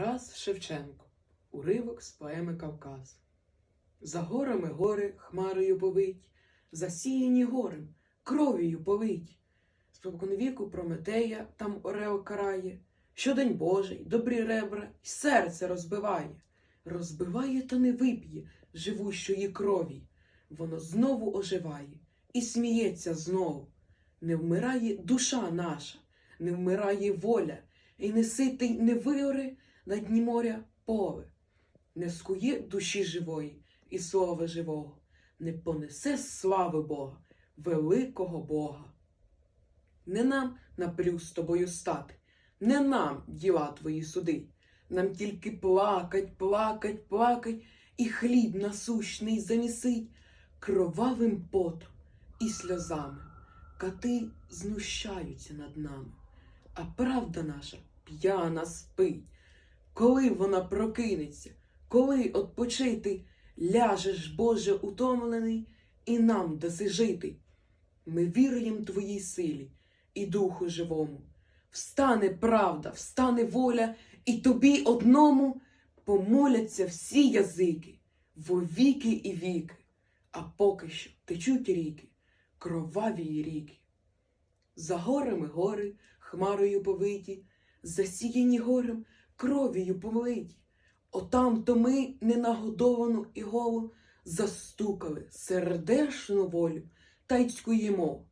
Тарас Шевченко. Уривок з поеми Кавказ. За горами гори хмарою повить, засіяні горем, кров'ю повить. Споконвіку Прометея там Орео карає, щодень Божий, добрі ребра й серце розбиває. Розбиває та не вип'є живущої крові. Воно знову оживає і сміється знову. Не вмирає душа наша, не вмирає воля, і не ситий не виоре на дні моря поле, не скує душі живої і слова живого, не понесе слави Бога, великого Бога. Не нам напрю з тобою стати, не нам діла твої суди, нам тільки плакать, плакать, плакать, і хліб насущний замісить кровавим потом і сльозами. Кати знущаються над нами, а правда наша п'яна спить. Коли вона прокинеться, коли отпочити, ляжеш, Боже, утомлений, і нам даси жити. Ми віруємо Твоїй силі і Духу живому. Встане правда, встане воля, і тобі одному помоляться всі язики, во віки і віки, а поки що течуть ріки, кроваві ріки. За горами гори, хмарою повиті, засіяні горем, кров'ю помлиті. Отам то ми ненагодовану і голу застукали сердешну волю та й цькуємо.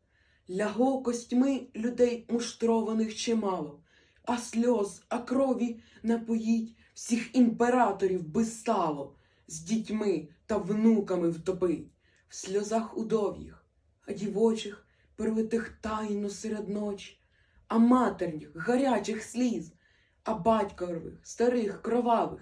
Лягло костьми людей муштрованих чимало, а сльоз, а крові напоїть всіх імператорів би стало, з дітьми та внуками втопить, в сльозах удов'їх, а дівочих перелитих тайно серед ночі, а матерніх гарячих сліз, а батькових, старих, кровавих,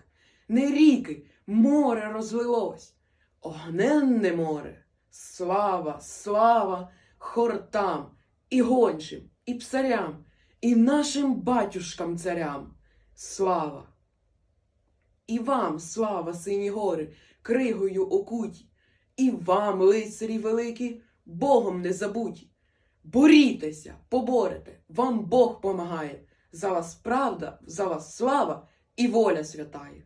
не ріки, море розлилось, огненне море, слава, слава хортам, і гончим, і псарям, і нашим батюшкам царям. Слава! І вам, слава, сині гори, кригою окуті, і вам, лицарі великі, Богом не забуті. Борітеся, поборете, вам Бог помагає. За вас правда, за вас слава і воля святає.